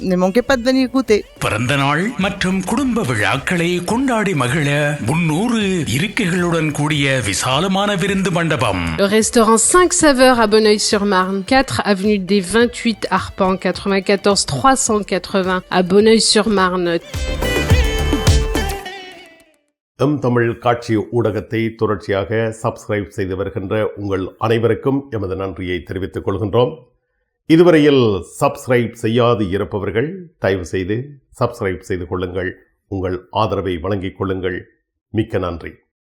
Goûter. பிறந்த நாள் மற்றும் குடும்ப விழாக்களை கொண்டாடி மகிழ முன்னூறு இருக்கைகளுடன் கூடிய விசாலமான விருந்து மண்டபம் Le restaurant 5 saveurs à Bonneuil-sur-Marne, 4 avenue des 28 Arpents, 94 380 à Bonneuil-sur-Marne. எம் தமிழ் காட்சி ஊடகத்தை தொடர்ச்சியாக சப்ஸ்கிரைப் செய்து வருகின்ற உங்கள் அனைவருக்கும் எமது நன்றியை தெரிவித்துக் கொள்கின்றோம் இதுவரையில் சப்ஸ்கிரைப் செய்யாது இருப்பவர்கள் தயவு செய்து சப்ஸ்கிரைப் செய்து கொள்ளுங்கள். உங்கள் ஆதரவை வழங்கிக் கொள்ளுங்கள். மிக்க நன்றி.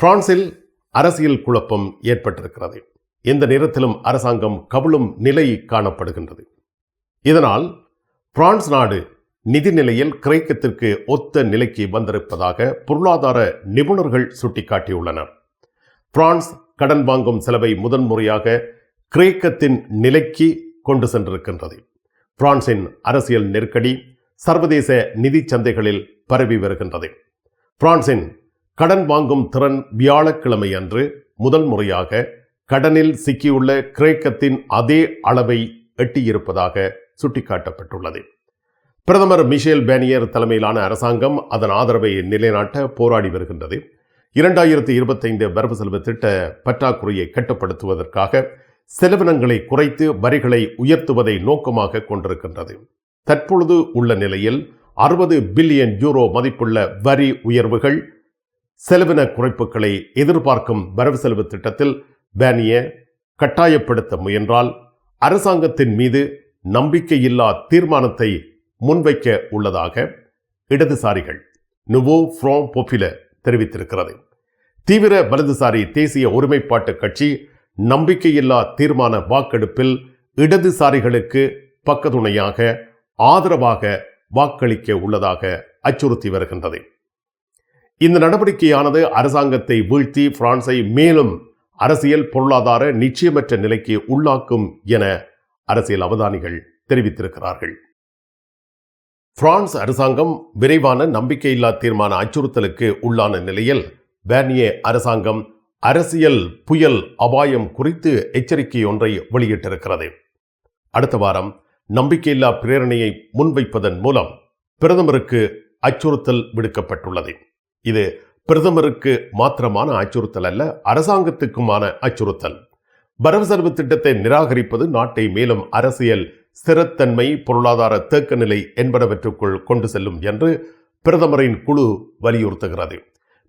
பிரான்சில் அரசியல் குழப்பம் ஏற்பட்டிருக்கிறது. எந்த நேரத்திலும் அரசாங்கம் கவிழும் நிலை காணப்படுகின்றது. இதனால் பிரான்ஸ் நாடு நிதி நிலையில் கிரேக்கத்திற்கு ஒத்த நிலைக்கு வந்திருப்பதாக பொருளாதார நிபுணர்கள் சுட்டிக்காட்டியுள்ளனர். பிரான்ஸ் கடன் வாங்கும் செலவை முதன்முறையாக கிரேக்கத்தின் நிலைக்கு கொண்டு சென்றிருக்கின்றது. பிரான்சின் அரசியல் நெருக்கடி சர்வதேச நிதி சந்தைகளில் பரவி வருகின்றது. பிரான்சின் கடன் வாங்கும் திறன் வியாழக்கிழமை அன்று முதல் முறையாக கடனில் சிக்கியுள்ள கிரேக்கத்தின் அதே அளவை எட்டியிருப்பதாக சுட்டிக்காட்டப்பட்டுள்ளது. பிரதமர் மிஷேல் பேனியர் தலைமையிலான அரசாங்கம் அதன் ஆதரவை நிலைநாட்ட போராடி வருகின்றது. இரண்டாயிரத்தி இருபத்தைந்து வரவு செலவு திட்ட பற்றாக்குறையை கட்டுப்படுத்துவதற்காக செலவினங்களை குறைத்து வரிகளை உயர்த்துவதை நோக்கமாக கொண்டிருக்கின்றது. தற்பொழுது உள்ள நிலையில் அறுபது பில்லியன் யூரோ மதிப்புள்ள வரி உயர்வுகள் செலவின குறைப்புகளை எதிர்பார்க்கும் வரவு செலவு திட்டத்தில் பேனிய கட்டாயப்படுத்த முயன்றால் அரசாங்கத்தின் மீது நம்பிக்கையில்லா தீர்மானத்தை முன்வைக்க உள்ளதாக இடதுசாரிகள் நுவோ ஃப்ரோம் பொப்பில தெரிவித்திருக்கிறது. தீவிர வலதுசாரி தேசிய ஒருமைப்பாட்டு கட்சி நம்பிக்கையில்லா தீர்மான வாக்கெடுப்பில் இடதுசாரிகளுக்கு பக்கத்துணையாக ஆதரவாக வாக்களிக்க உள்ளதாக அச்சுறுத்தி வருகின்றது. இந்த நடவடிக்கையானது அரசாங்கத்தை வீழ்த்தி பிரான்சை மேலும் அரசியல் பொருளாதார நிச்சயமற்ற நிலைக்கு உள்ளாக்கும் என அரசியல் அவதானிகள் தெரிவித்திருக்கிறார்கள். பிரான்ஸ் அரசாங்கம் விரைவான நம்பிக்கையில்லா தீர்மான அச்சுறுத்தலுக்கு உள்ளான நிலையில் பேர்னியே அரசாங்கம் அரசியல் புயல் அபாயம் குறித்து எச்சரிக்கை ஒன்றை வெளியிட்டிருக்கிறது. அடுத்த வாரம் நம்பிக்கையில்லா பிரேரணையை முன்வைப்பதன் மூலம் பிரதமருக்கு அச்சுறுத்தல் விடுக்கப்பட்டுள்ளது. இது பிரதமருக்கு மாத்திரமான அச்சுறுத்தல் அல்ல அரசாங்கத்துக்குமான அச்சுறுத்தல். வரவு செலவு திட்டத்தை நிராகரிப்பது நாட்டை மேலும் அரசியல் ஸ்திரத்தன்மை பொருளாதார தேக்க நிலை என்பனவற்றுக்குள் கொண்டு செல்லும் என்று பிரதமரின் குழு வலியுறுத்துகிறது.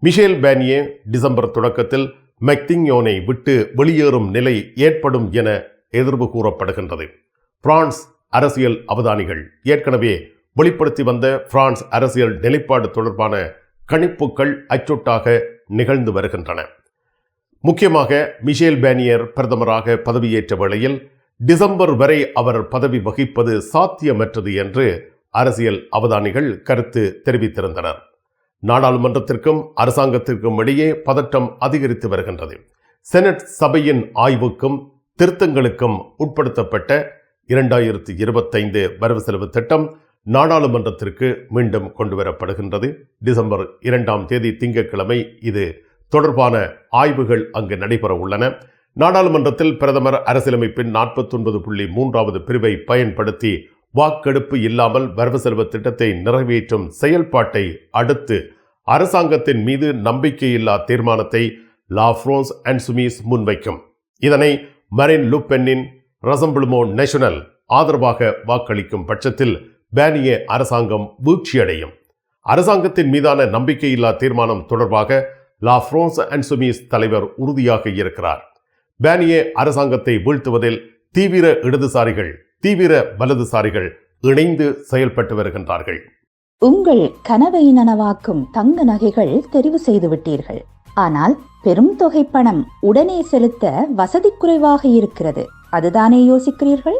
மிஷேல் பேனியே டிசம்பர் தொடக்கத்தில் மெக்திங்யோனை விட்டு வெளியேறும் நிலை ஏற்படும் என எதிர்வு கூறப்படுகின்றது. பிரான்ஸ் அரசியல் அவதானிகள். ஏற்கனவே வெளிப்படுத்தி வந்த பிரான்ஸ் அரசியல் நிலைப்பாடு தொடர்பான கணிப்புகள் அச்சொட்டாக நிகழ்ந்து வருகின்றன. முக்கியமாக மிஷேல் பேனியர் பிரதமராக பதவியேற்ற வேளையில் டிசம்பர் வரை அவர் பதவி வகிப்பது சாத்தியமற்றது என்று அரசியல் அவதானிகள் கருத்து தெரிவித்திருந்தனர். நாடாளுமன்றத்திற்கும் அரசாங்கத்திற்கும் இடையே பதட்டம் அதிகரித்து வருகின்றது. செனட் சபையின் ஆய்வுக்கும் திருத்தங்களுக்கும் உட்படுத்தப்பட்ட இரண்டாயிரத்தி இருபத்தைந்து வரவு செலவு திட்டம் நாடாளுமன்றத்திற்கு மீண்டும் கொண்டுவரப்படுகின்றது. டிசம்பர் இரண்டாம் தேதி திங்கட்கிழமை இது தொடர்பான ஆய்வுகள் அங்கு நடைபெற உள்ளன. நாடாளுமன்றத்தில் பிரதமர் அரசியலமைப்பின் நாற்பத்தொன்பது புள்ளி மூன்றாவது பிரிவை பயன்படுத்தி வாக்கெடுப்பு இல்லாமல் வரவு செலவு திட்டத்தை நிறைவேற்றும் செயல்பாட்டை அடுத்து அரசாங்கத்தின் மீது நம்பிக்கையில்லா தீர்மானத்தை லாஃப்ரோன்ஸ் அண்ட் சுமீஸ் முன்வைக்கும். இதனை மரின் லுப்பென்னின் ரசம்பிளுமோ நேஷனல் ஆதரவாக வாக்களிக்கும் பட்சத்தில் பேனிய அரசாங்கம் வீழ்ச்சியடையும். அரசாங்கத்தின் மீதான நம்பிக்கையில்லா தீர்மானம் தொடர்பாக லா பிரான்ஸ் சுமிஸ் தலைவர் உறுதியாக இருக்கிறார். பேனிய அரசாங்கத்தை வீழ்த்துவதில் தீவிர இடதுசாரிகள் தீவிர வலதுசாரிகள் இணைந்து செயல்பட்டு வருகின்றார்கள். உங்கள் கனவை நனவாக்கும் தங்க நகைகள் தெரிவு செய்து விட்டீர்கள். ஆனால் பெரும் தொகை பணம் உடனே செலுத்த வசதி குறைவாக இருக்கிறது. அதுதானே யோசிக்கிறீர்கள்?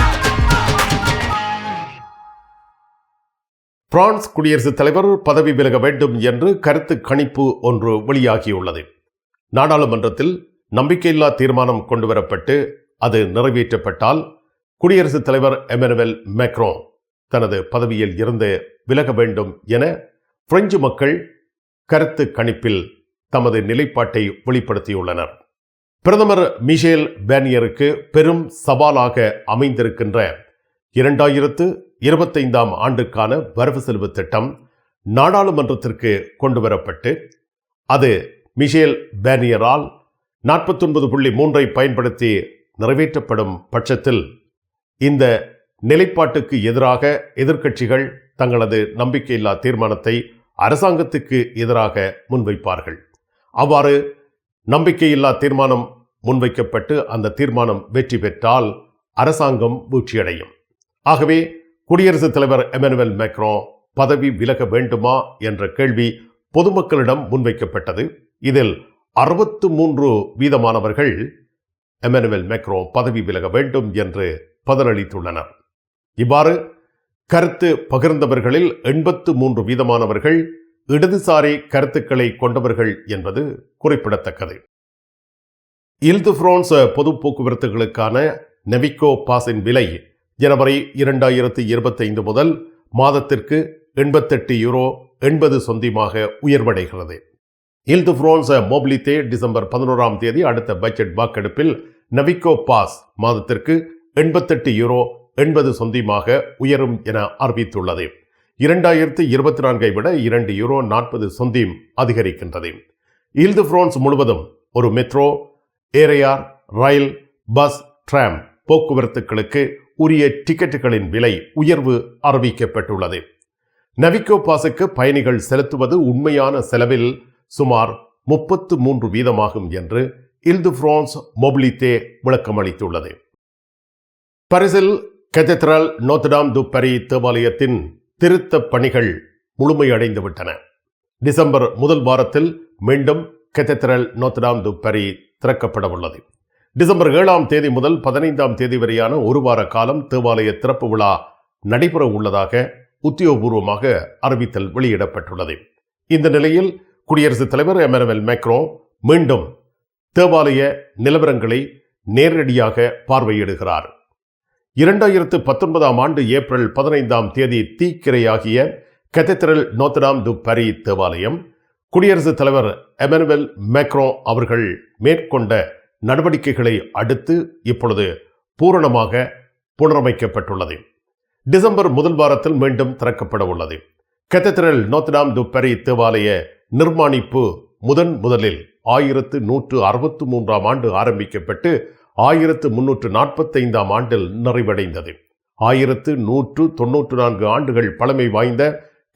France குடியரசுத் தலைவர் பதவி விலக வேண்டும் என்று கருத்து கணிப்பு ஒன்று வெளியாகியுள்ளது. நாடாளுமன்றத்தில் நம்பிக்கையில்லா தீர்மானம் கொண்டுவரப்பட்டு அது நிறைவேற்றப்பட்டால் குடியரசுத் தலைவர் எமனுவல் மேக்ரோ தனது பதவியில் இருந்து விலக வேண்டும் என பிரெஞ்சு மக்கள் கருத்து கணிப்பில் தமது நிலைப்பாட்டை வெளிப்படுத்தியுள்ளனர். பிரதமர் மிஷேல் பேனியருக்கு பெரும் சவாலாக அமைந்திருக்கின்ற இரண்டாயிரத்து இருபத்தைந்தாம் ஆண்டுக்கான வரவு செலவு திட்டம் நாடாளுமன்றத்திற்கு கொண்டு வரப்பட்டு அது மிஷேல் பேனியரால் நாற்பத்தொன்பது புள்ளி மூன்றை பயன்படுத்தி நிறைவேற்றப்படும் பட்சத்தில் இந்த நிலைப்பாட்டுக்கு எதிராக எதிர்க்கட்சிகள் தங்களது நம்பிக்கையில்லா தீர்மானத்தை அரசாங்கத்துக்கு எதிராக முன்வைப்பார்கள். அவ்வாறு நம்பிக்கையில்லா தீர்மானம் முன்வைக்கப்பட்டு அந்த தீர்மானம் வெற்றி பெற்றால் அரசாங்கம் வீழ்ச்சியடையும். ஆகவே குடியரசுத் தலைவர் எமனுவல் மேக்ரோ பதவி விலக வேண்டுமா என்ற கேள்வி பொதுமக்களிடம் முன்வைக்கப்பட்டது. இதில் அறுபத்து மூன்று வீதமானவர்கள் எமனுவல் மேக்ரோ பதவி விலக வேண்டும் என்று பதிலளித்துள்ளனர். இவ்வாறு கருத்து பகிர்ந்தவர்களில் எண்பத்து மூன்று வீதமானவர்கள் இடதுசாரி கருத்துக்களை கொண்டவர்கள் என்பது குறிப்பிடத்தக்கது. இல்து பிரான்ஸ் பொது போக்குவரத்துகளுக்கான நெவிகோ பாஸின் விலை ஜனவரி இரண்டாயிரத்தி இருபத்தைந்து முதல் மாதத்திற்கு எண்பத்தெட்டு யூரோ எண்பது சொந்திமாக உயர்வடைகிறது. இல்து பிரான்ஸ் மொபிலித்தே டிசம்பர் பதினோராம் தேதி அடுத்த பட்ஜெட் வாக்கெடுப்பில் நவிகோ பாஸ் மாதத்திற்கு எண்பத்தெட்டு யூரோ எண்பது சொந்திமாக உயரும் என அறிவித்துள்ளது. இரண்டாயிரத்தி இருபத்தி நான்கை விட இரண்டு யூரோ நாற்பது சொந்தீம் அதிகரிக்கின்றது. இல்து பிரான்ஸ் முழுவதும் ஒரு மெட்ரோ ஏரையார் ரயில் பஸ் டிராம் போக்குவரத்துகளுக்கு உரிய டிக்கெட்டுகளின் விலை உயர்வு அறிவிக்கப்பட்டுள்ளது. நவிகோ பாஸுக்கு பயணிகள் செலுத்துவது உண்மையான செலவில் சுமார் முப்பத்து மூன்று வீதமாகும் என்று இல்து பிரான்ஸ் மொபிலித்தே விளக்கமளித்துள்ளது. பரிசில் கெதத்ரல் நோத்டாம் து பரி தேவாலயத்தின் திருத்தப் பணிகள் முழுமையடைந்துவிட்டன. டிசம்பர் முதல் வாரத்தில் மீண்டும் கெதத்ரல் நோத்டாம் து பரி திறக்கப்பட உள்ளது டிசம்பர் ஏழாம் தேதி முதல் பதினைந்தாம் தேதி வரையான ஒரு வார காலம் தேவாலய திறப்பு விழா நடைபெற உள்ளதாக உத்தியோகபூர்வமாக அறிவித்தல் வெளியிடப்பட்டுள்ளது. இந்த நிலையில் குடியரசுத் தலைவர் எமனுவல் மேக்ரோ மீண்டும் தேவாலய நிலவரங்களை நேரடியாக பார்வையிடுகிறார். இரண்டாயிரத்து பத்தொன்பதாம் ஆண்டு ஏப்ரல் பதினைந்தாம் தேதி தீக்கிரையாகிய கெத்தத்திரல் நோத்தடாம் து பரி தேவாலயம் குடியரசுத் தலைவர் எமனுவல் மேக்ரோ அவர்கள் மேற்கொண்ட நடவடிக்கைகளை அடுத்து இப்பொழுது பூரணமாக புனரமைக்கப்பட்டுள்ளது. டிசம்பர் முதல் வாரத்தில் மீண்டும் திறக்கப்பட உள்ளது. கெத்தத்திரல் நோத்தடாம் து தேவாலய நிர்மாணிப்பு முதன் முதலில் ஆயிரத்து நூற்று அறுபத்து மூன்றாம் ஆண்டு ஆரம்பிக்கப்பட்டு ஆயிரத்து முன்னூற்று நாற்பத்தைந்தாம் ஆண்டில் நிறைவடைந்தது. ஆயிரத்து நூற்று தொன்னூற்று நான்கு ஆண்டுகள் பழமை வாய்ந்த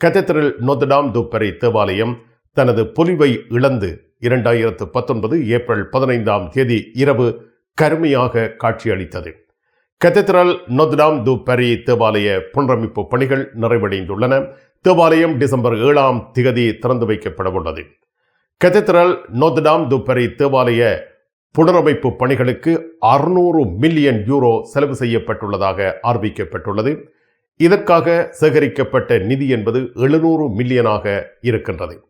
கெத்தத்திரல் நொத்தடாம் துப்பரி தேவாலயம் தனது பொலிவை இழந்து இரண்டாயிரத்து பத்தொன்பது ஏப்ரல் பதினைந்தாம் தேதி இரவு கருமையாக காட்சியளித்தது. கெத்தத்திரல் நொத்டாம் து பரி தேவாலய புனரமைப்பு பணிகள் நிறைவடைந்துள்ளன. தேவாலயம் டிசம்பர் ஏழாம் திகதி திறந்து வைக்கப்பட உள்ளது. கெத்தத்திரல் நொத்டாம் து பரி தேவாலய புனரமைப்பு பணிகளுக்கு அறுநூறு மில்லியன் யூரோ செலவு செய்யப்பட்டுள்ளதாக அறிவிக்கப்பட்டுள்ளது. இதற்காக சேகரிக்கப்பட்ட நிதி என்பது எழுநூறு மில்லியனாக இருக்கின்றது.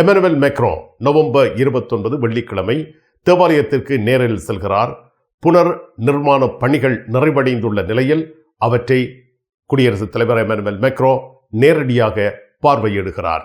எமனுவல் மெக்ரோ நவம்பர் இருபத்தொன்பது வெள்ளிக்கிழமை தேவாலயத்திற்கு நேரில் செல்கிறார். புனர் நிர்மாண பணிகள் நிறைவடைந்துள்ள நிலையில் அவற்றை குடியரசுத் தலைவர் எமனுவல் மெக்ரோ நேரடியாக பார்வையிடுகிறார்.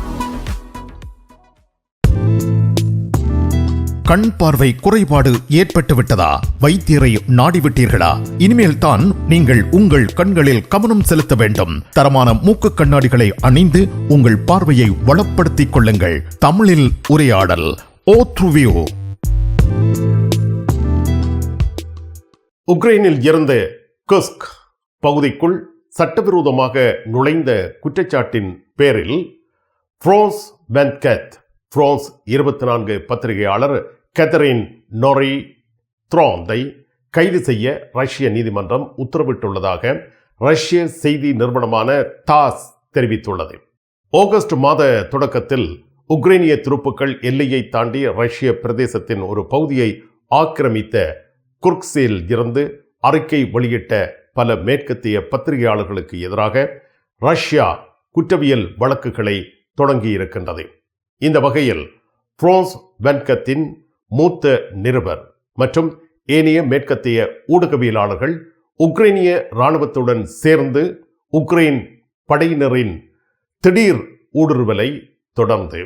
கண் பார்வை குறைபாடு ஏற்பட்டு விட்டதா வைத்தியரை நாடிவிட்டீர்களா? இனிமேல் தான் நீங்கள் உங்கள் கண்களில் கவனம் செலுத்த வேண்டும். தரமான மூக்கு கண்ணாடிகளை அணிந்து உங்கள் பார்வையை வளப்படுத்திக் கொள்ளுங்கள். தமிழில் உரையாடல் ஓ த்ருவியோ! உக்ரைனில் இருந்த குஸ்க் பகுதிக்குள் சட்டவிரோதமாக நுழைந்த குற்றச்சாட்டின் பேரில் ஃப்ரான்ஸ் வென்கெத் பிரான்ஸ் இருபத்தி நான்கு பத்திரிகையாளர் கெதரின் நொரி த்ராந்தை கைது செய்ய ரஷ்ய நீதிமன்றம் உத்தரவிட்டுள்ளதாக ரஷ்ய செய்தி நிறுவனமான தாஸ் தெரிவித்துள்ளது. ஆகஸ்ட் மாத தொடக்கத்தில் உக்ரைனிய துருப்புக்கள் எல்லையை தாண்டி ரஷ்ய பிரதேசத்தின் ஒரு பகுதியை ஆக்கிரமித்த குர்க்ஸில் இருந்து அறிக்கை வெளியிட்ட பல மேற்கத்திய பத்திரிகையாளர்களுக்கு எதிராக ரஷ்யா குற்றவியல் வழக்குகளை தொடங்கியிருக்கின்றது. இந்த வகையில் பிரான்ஸ் வென்கத்தின் மூத்த நிருபர் மற்றும் ஏனைய மேற்கத்திய ஊடகவியலாளர்கள் உக்ரைனிய இராணுவத்துடன் சேர்ந்து உக்ரைன் படையினரின் திடீர் ஊடுருவலை தொடர்ந்து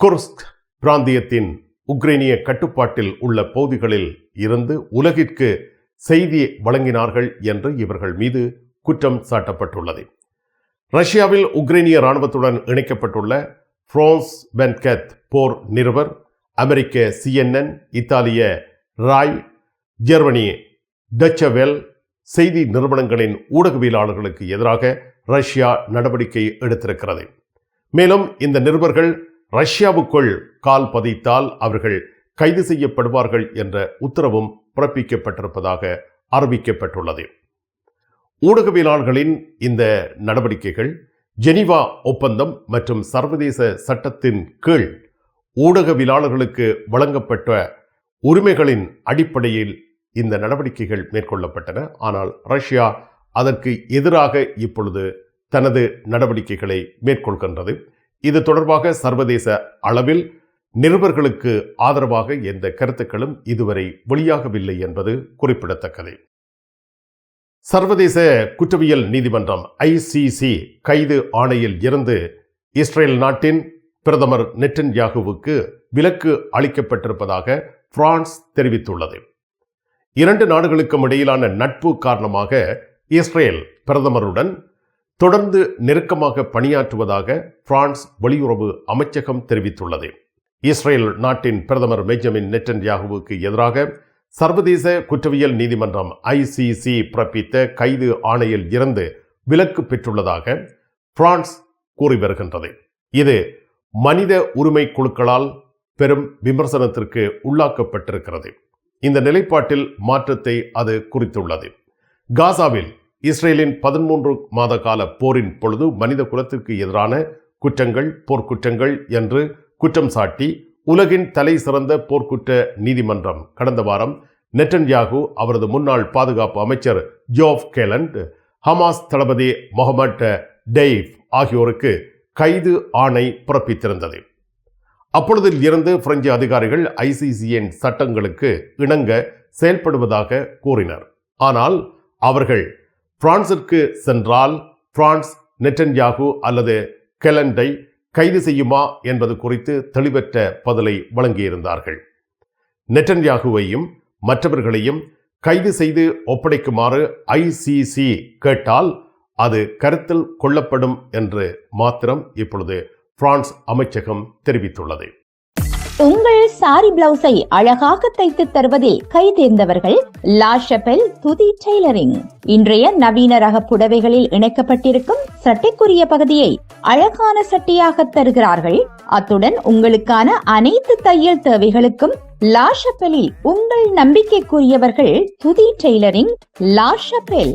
குர்ஸ்க் பிராந்தியத்தின் உக்ரைனிய கட்டுப்பாட்டில் உள்ள பகுதிகளில் இருந்து உலகிற்கு செய்தி வழங்கினார்கள் என்று இவர்கள் மீது குற்றம் சாட்டப்பட்டுள்ளது. ரஷ்யாவில் உக்ரைனிய இராணுவத்துடன் இணைக்கப்பட்டுள்ள பிரான்ஸ் வென்கெத் போர் நிருபர் அமெரிக்க சிஎன்என் இத்தாலிய ராய் ஜெர்மனி டச்சவெல் செய்தி நிறுவனங்களின் ஊடகவியலாளர்களுக்கு எதிராக ரஷ்யா நடவடிக்கை எடுத்திருக்கிறது. மேலும் இந்த நிருபர்கள் ரஷ்யாவுக்குள் கால் பதித்தால் அவர்கள் கைது செய்யப்படுவார்கள் என்ற உத்தரவும் பிறப்பிக்கப்பட்டிருப்பதாக அறிவிக்கப்பட்டுள்ளது. ஊடகவியலாளர்களின் இந்த நடவடிக்கைகள் ஜெனீவா ஒப்பந்தம் மற்றும் சர்வதேச சட்டத்தின் கீழ் ஊடகவியலாளர்களுக்கு வழங்கப்பட்ட உரிமைகளின் அடிப்படையில் இந்த நடவடிக்கைகள் மேற்கொள்ளப்பட்டன. ஆனால் ரஷ்யா அதற்கு எதிராக இப்பொழுது தனது நடவடிக்கைகளை மேற்கொள்கின்றது. இது தொடர்பாக சர்வதேச அளவில் நிருபர்களுக்கு ஆதரவாக எந்த கருத்துக்களும் இதுவரை வெளியாகவில்லை என்பது குறிப்பிடத்தக்கது. சர்வதேச குற்றவியல் நீதிமன்றம் ஐசிசி கைது ஆணையில் இருந்து இஸ்ரேல் நாட்டின் பிரதமர் நெட்டன் யாகுவுக்கு விலக்கு அளிக்கப்பட்டிருப்பதாக பிரான்ஸ் தெரிவித்துள்ளது. இரண்டு நாடுகளுக்கும் இடையிலான நட்பு காரணமாக இஸ்ரேல் பிரதமருடன் தொடர்ந்து நெருக்கமாக பணியாற்றுவதாக பிரான்ஸ் வெளியுறவு அமைச்சகம் தெரிவித்துள்ளது. இஸ்ரேல் நாட்டின் பிரதமர் பெஞ்சமின் நெட்டன்யாகுவுக்கு எதிராக சர்வதேச குற்றவியல் நீதிமன்றம் ஐசிசி பிறப்பித்த கைது ஆணையில் இருந்து விலக்கு பெற்றுள்ளதாக பிரான்ஸ் கூறி வருகின்றது. இது மனித உரிமை குழுக்களால் பெரும் விமர்சனத்திற்கு உள்ளாக்கப்பட்டிருக்கிறது. இந்த நிலைப்பாட்டில் மாற்றத்தை அது குறித்துள்ளது. காசாவில் இஸ்ரேலின் பதிமூன்று மாத கால போரின் பொழுது மனித குலத்திற்கு எதிரான குற்றங்கள் போர்க்குற்றங்கள் என்று குற்றம் சாட்டி உலகின் தலை சிறந்த போர்க்குற்ற நீதிமன்றம் கடந்த வாரம் நெட்டன்யாகு அவரது முன்னாள் பாதுகாப்பு அமைச்சர் ஜோஃப் கேலண்ட் ஹமாஸ் தளபதி முகமட் டெய்ஃப் ஆகியோருக்கு கைது ஆணை பிறப்பித்திருந்தது. அப்பொழுதில் இருந்து பிரெஞ்சு அதிகாரிகள் ஐசிசியின் சட்டங்களுக்கு இணங்க செயல்படுவதாக கூறினர். ஆனால் அவர்கள் பிரான்சிற்கு சென்றால் பிரான்ஸ் நெட்டன்யாகு அல்லது கெலண்டை கைது செய்யுமா என்பது குறித்து தெளிவற்ற பதிலை வழங்கியிருந்தார்கள். நெட்டன்யாகுவையும் மற்றவர்களையும் கைது செய்து ஒப்படைக்குமாறு ஐசிசி கேட்டால் அது கருத்தில் கொள்ளப்படும் என்று மாத்திரம் இப்பொழுது பிரான்ஸ் அமைச்சகம் தெரிவித்துள்ளது. உங்கள் சாரி பிளவுஸை அழகாக தைத்து தருவதில் கை தேர்ந்தவர்கள் லாஷபெல் துதி டெய்லரிங். இன்றைய நவீன ரக புடவைகளில் இணைக்கப்பட்டிருக்கும் சட்டைக்குரிய பகுதியை அழகான சட்டையாக தருகிறார்கள். அத்துடன் உங்களுக்கான அனைத்து தையல் தேவைகளுக்கும் லாஷபெலில் உங்கள் நம்பிக்கைக்குரியவர்கள் துதி டெய்லரிங் லாஷபெல்